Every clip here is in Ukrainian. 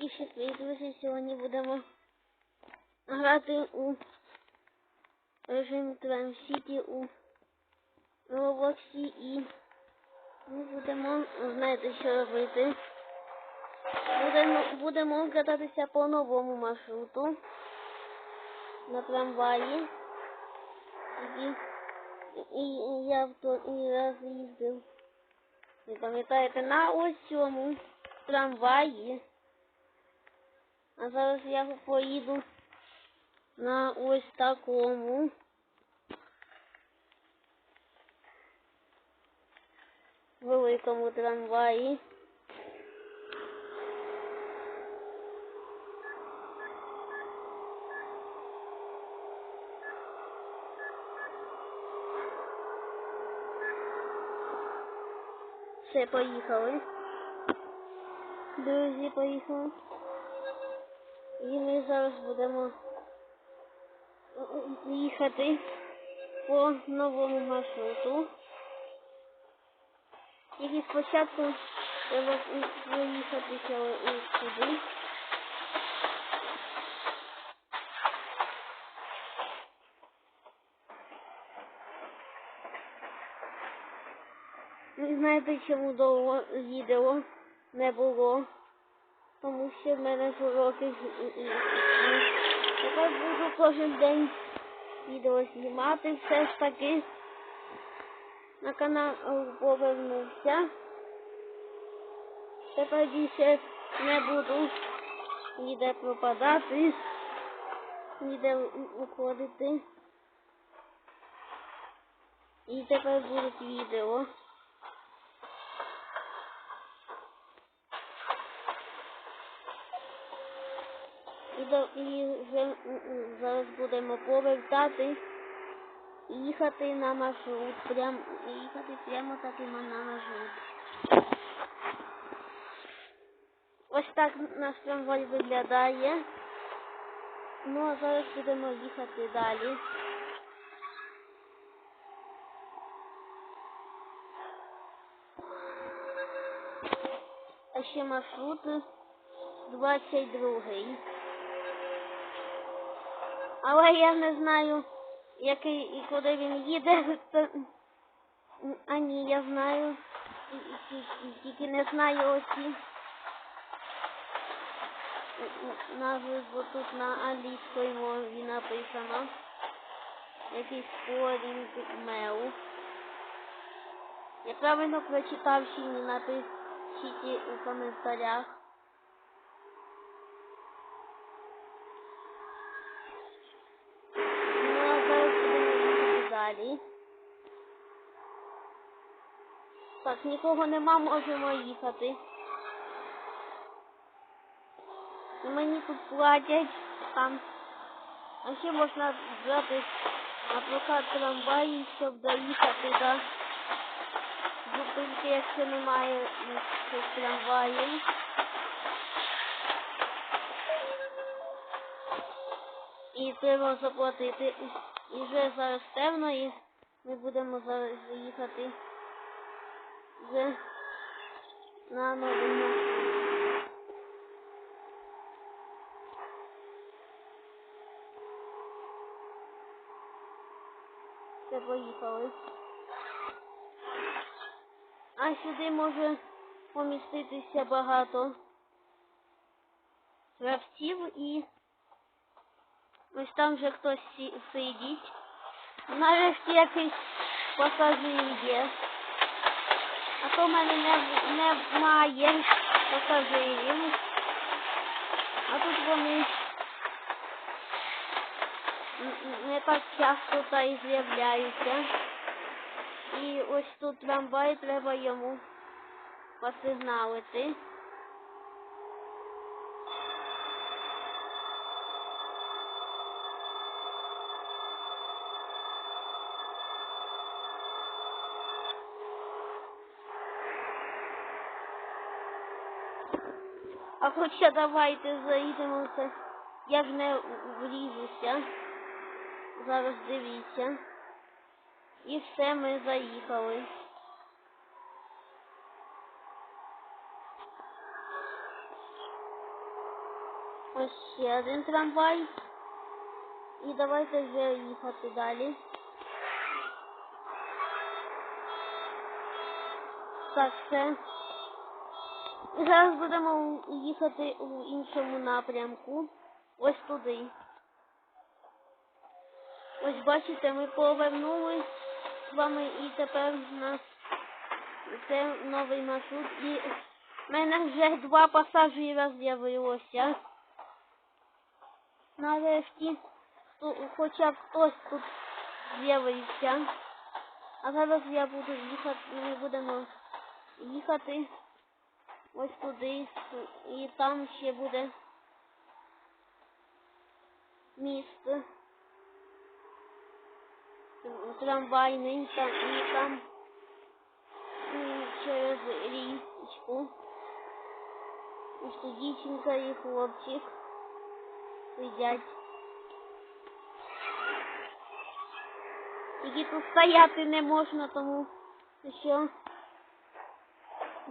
І ще друзі, сьогодні будемо грати у режим Трем Сіті у Роблоксі і ми будемо знаєте, що робити. Будемо, будемо кататися по новому маршруту на трамваї. І, і, і я в той раз їздив. Ви пам'ятаєте, на ось цьому трамваї. А зараз я поїду на ось такому. Великому трамваї. Все, поїхали. Друзі, поїхали. І ми зараз будемо їхати по новому маршруту. Тільки спочатку треба проїхатися ось сюди. Ви знаєте, чому довго відео не було? Тому що в мене уроки. Тепер буду кожен день відео знімати все ж таки. На канал повернувся. Тепер більше не буду ніде пропадати, ніде уходити. І тепер будуть відео. І, і зараз будемо повертати і їхати на маршрут. Прям, їхати прямо таким на маршрут. Ось так наш трамвай виглядає. Ну а зараз будемо їхати далі. А ще маршрут 22. Але я не знаю, який і куди він їде. А ні, я знаю. Тільки не знаю оці назви, бо тут на англійській мові написано. Якийсь корінь меу. Я правильно прочитав чи ні, напишіть у коментарях. Ну, а зараз будемо їхати далі. Так, нікого нема, можемо їхати. Мені тут платять там. А ще можна брати на прокат трамваї, щоб доїхати до зупинки, якщо немає трамваїв. І треба заплатити. І вже зараз темно, і ми будемо зараз їхати вже на новий маршрут. Все, поїхали. А сюди може поміститися багато гравців і ось там вже хтось сидить. Нарешті якийсь пасажир є. А то в мене не, немає пасажирів. А тут вони не так часто та й з'являються. І ось тут трамвай треба йому посигналити. А хоча давайте заїдемо в. Я ж не врізуся. Зараз дивіться. І все, ми заїхали. Ось ще один трамвай. І давайте вже їхати далі. Так, все. Зараз будемо їхати у іншому напрямку. Ось туди. Ось бачите, ми повернулись з вами і тепер у нас це новий маршрут. І в мене вже два пасажира з'явилося. Нарешті, хоча б хтось тут з'явився. А зараз я буду їхати, ми будемо їхати ось туди, і там ще буде міст трамвайний, там, і там і через річку. Ось тут дівчинка і хлопчик сидять. Тільки тут стояти не можна, тому що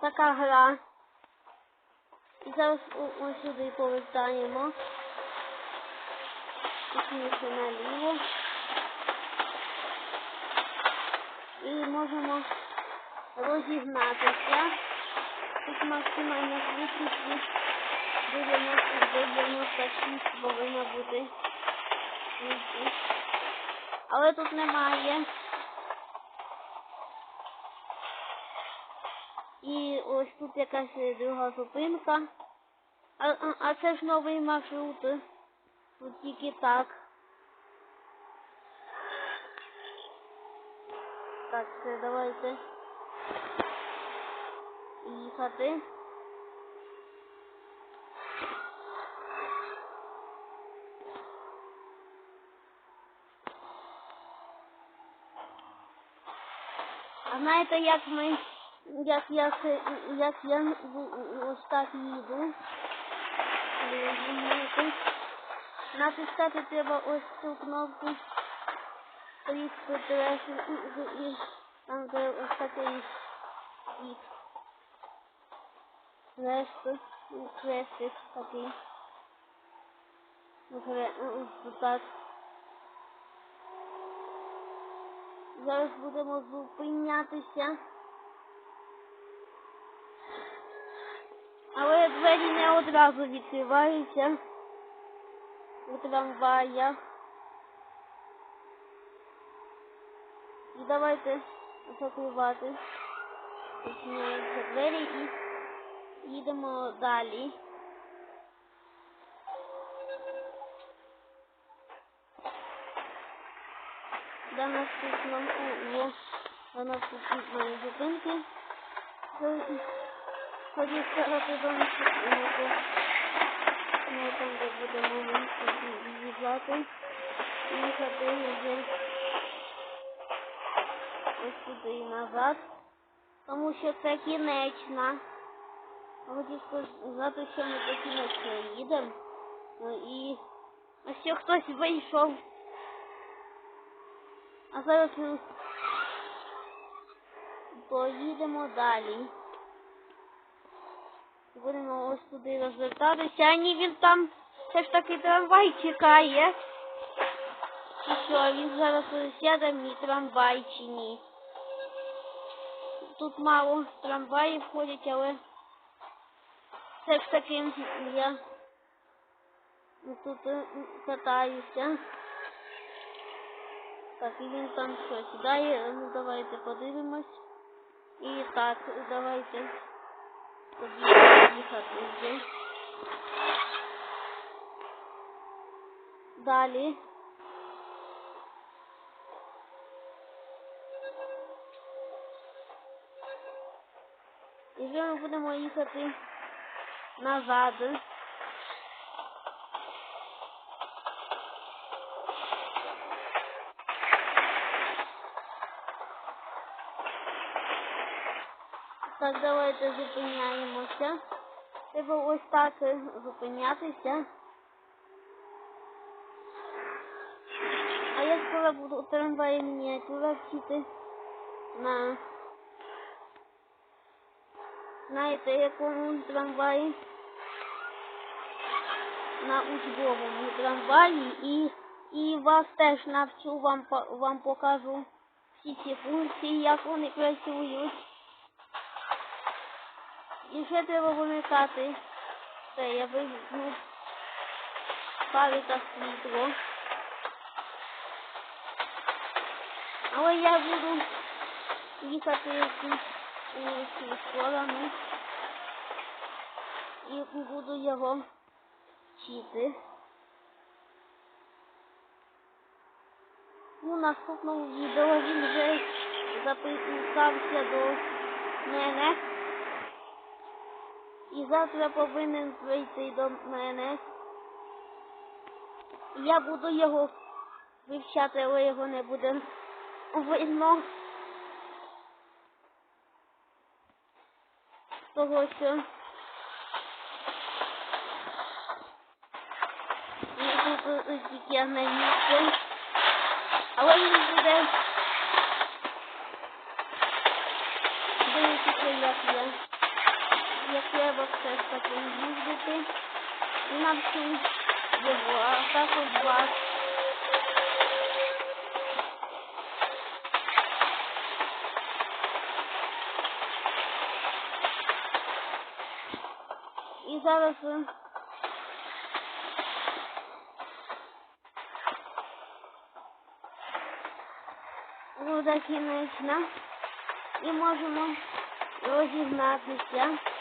така гра. Зараз ось сюди повертаємо. Точніше наліво. І можемо розігнатися. Тут максимальна швидкість 96 повинна бути. Але тут немає. І ось тут якась е, друга зупинка. А, а, а це ж новий маршрут. Тут тільки так. Так, все, давайте їхати. А знаєте, як ми, як я, це- як я в- ось так їду, ви знаєте, натискати треба ось цю кнопку, стоїть треш, і, і там де ось такий і хрест, не одразу відкриваються у трамваях. І давайте закривати точніше двері і їдемо далі. до наступного о, до наступної зупинки. Ході до наступного. Ми там де будемо їжджати. Їхати вже ось туди і назад. Тому що це кінечна. Хочу сказати, що ми до кінечної їдемо. Ну і ось хтось вийшов. А зараз ми поїдемо далі. Будемо ось туди розвертатися. Ні, він там все ж таки трамвай чекає. І що, він зараз сяде мій трамвай чи ні. Тут мало трамваїв ходять, але все ж таки я тут е, катаюся. Так, і він там що, сідає, ну давайте подивимось. І так, давайте тоді їхати вже. Далі. І вже ми будемо їхати назад. Так, давайте зупиняємося. Треба ось так е, зупинятися. А я скоро буду трамваї мініатюра вчити на знаєте якому трамваї. на учбовому трамваї і, і вас теж навчу, вам, вам покажу всі ці функції, як вони працюють. І ще треба вимикати. Це я фари та світло. Але я буду їхати якусь у цю сторону і буду його вчити. У наступному відео він вже записався до мене. І завтра повинен прийти до мене. Я буду його вивчати, але його не буде видно. Того, що я на місце. Але він буде дивитися, як я. Як треба все ж таки їздити. І навчу його, а також вас. І зараз е, кінечна. І можемо розігнатися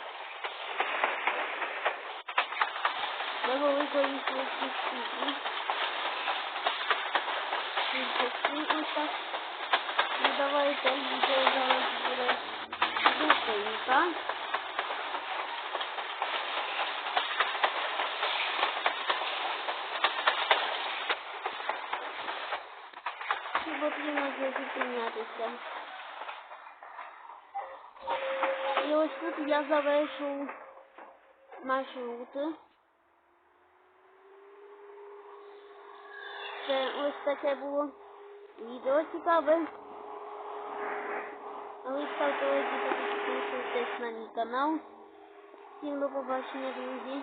до великої швидкості. Швидкості ось так. Ну давайте вже зараз буде зупинка. І потрібно вже зупинятися. І ось тут я завершу маршрути. Це ось таке було відео цікаве. А ви ставте лайки та підписуйтесь на мій канал. Всім до побачення, друзі.